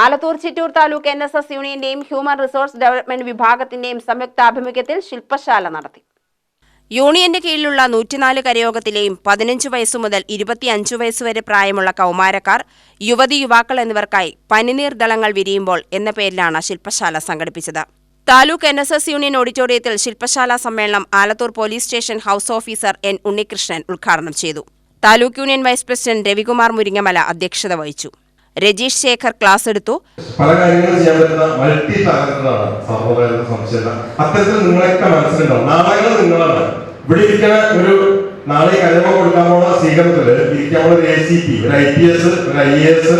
Alathur Chittur taluk N S S യൂണിയന്റെയും human resource development വിഭാഗത്തിന്റെയും സംയുക്താഭിമുഖ്യത്തിൽ ശില്പശാല നടത്തി. യൂണിയന്റെ കീഴിലുള്ള നൂറ്റിനാല് കരയോഗത്തിലെയും പതിനഞ്ച് വയസ്സു മുതൽ ഇരുപത്തിയഞ്ച് വയസ്സുവരെ പ്രായമുള്ള കൗമാരക്കാർ യുവതി യുവാക്കൾ എന്നിവർക്കായി പനിനീർ ദളങ്ങൾ വിരിയുമ്പോൾ എന്ന പേരിലാണ് ശില്പശാല സംഘടിപ്പിച്ചത്. Taluk N S S union ഓഡിറ്റോറിയത്തിൽ ശില്പശാല സമ്മേളനം Alathur police station house officer N Unnikrishnan ഉദ്ഘാടനം ചെയ്തു. Taluk union vice president Ravikumar Muringamala അധ്യക്ഷത വഹിച്ചു. രജീഷ് ശേഖർ ക്ലാസ് എടുത്തു. പല കാര്യങ്ങളും ചെയ്യാൻ പറ്റുന്ന മൾട്ടി ടാലന്റഡാണ് സഹോദരൻ സംശയമില്ല. അത്തരത്തിൽ നിങ്ങളൊക്കെ നിങ്ങളാണ്. ഇവിടെ ഇരിക്കുന്ന ഒരു നാളെ കരമ കൊടുക്കാൻ പോണ സ്വീകരണത്തിൽ ഇരിക്കാൻ ഒരു എ സി പി ഒരു ഐ പി എസ് ഒരു ഐ എസ്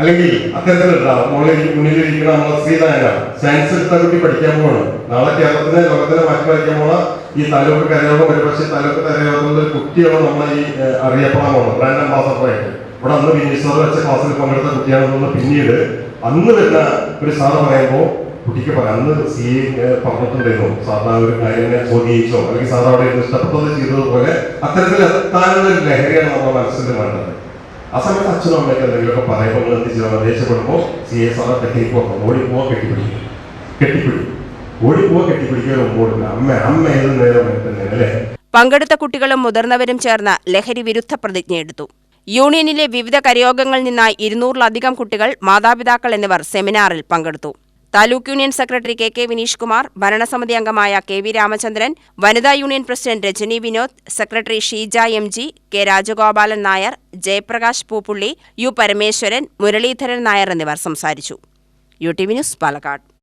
അല്ലെങ്കിൽ അത്തരത്തിലുള്ള മുകളിൽ മുന്നിലിരിക്കുന്ന നമ്മളെ ശ്രീനായക സയൻസ് എടുത്ത കുട്ടി പഠിക്കാൻ പോവാണ്. നാളെ കേരളത്തിനെ ലോകത്തിനെ മാറ്റി വരയ്ക്കാൻ പോണ ഈ താലൂക്ക് കരയോഗം ഒരുപക്ഷെ താലൂക്ക് കരയോഗത്തിലുള്ള കുട്ടിയാണ് നമ്മളെ ഈ അറിയപ്പെടാൻ ബ്രാൻഡ് ഇവിടെ അന്ന് വിനീശ്വർ വെച്ച ക്ലാസ്സിൽ പങ്കെടുത്ത കുട്ടിയാണെന്നുള്ള പിന്നീട് അന്ന് വരുന്ന ഒരു സാറ് പറയുമ്പോൾ കുട്ടിക്ക് പറയാം അന്ന് സി പറഞ്ഞിട്ടുണ്ടായിരുന്നു സാറിന് ആ ഒരു കാര്യങ്ങളെ ചോദിച്ചോ അല്ലെങ്കിൽ സാർ അവിടെ ഇഷ്ടപ്പെട്ടത് ചെയ്തതുപോലെ അത്തരത്തിൽ എത്താനുള്ള ഒരു ലഹരിയാണ് നമ്മുടെ മനസ്സിൽ വേണ്ടത്. ആ സമയത്ത് അച്ഛനും അമ്മയ്ക്ക് എന്തെങ്കിലുമൊക്കെ പറയുമ്പോൾ നിങ്ങൾ ചെയ്യണം? ദേഷ്യപ്പെടുമ്പോൾ സി എ സാറെ കെട്ടിപ്പോക്കാം ഓടിപ്പോവാ കെട്ടിപ്പിടിക്കും. കെട്ടിപ്പിടിക്കും. ഓടിപ്പോവാ കെട്ടിപ്പിടിക്കാൻ ഒമ്പോടില്ല അമ്മ അമ്മ ഏത് നേരം തന്നെ അല്ലേ? പങ്കെടുത്ത കുട്ടികളും മുതിർന്നവരും ചേർന്ന് ലഹരി വിരുദ്ധ പ്രതിജ്ഞയെടുത്തു. യൂണിയനിലെ വിവിധ കരയോഗങ്ങളിൽ നിന്നായി ഇരുന്നൂറിലധികം കുട്ടികൾ മാതാപിതാക്കൾ എന്നിവർ സെമിനാറിൽ പങ്കെടുത്തു. Taluk union secretary K K Vineesh Kumar ഭരണസമിതി അംഗമായ കെ വി രാമചന്ദ്രൻ വനിതാ union president Rajani Vinod secretary Sheeja M G K Rajagopalan Nair Jayaprakash Poopully U Parameswaran Muralidharan Nair എന്നിവർ സംസാരിച്ചു. U T V news Palakkad.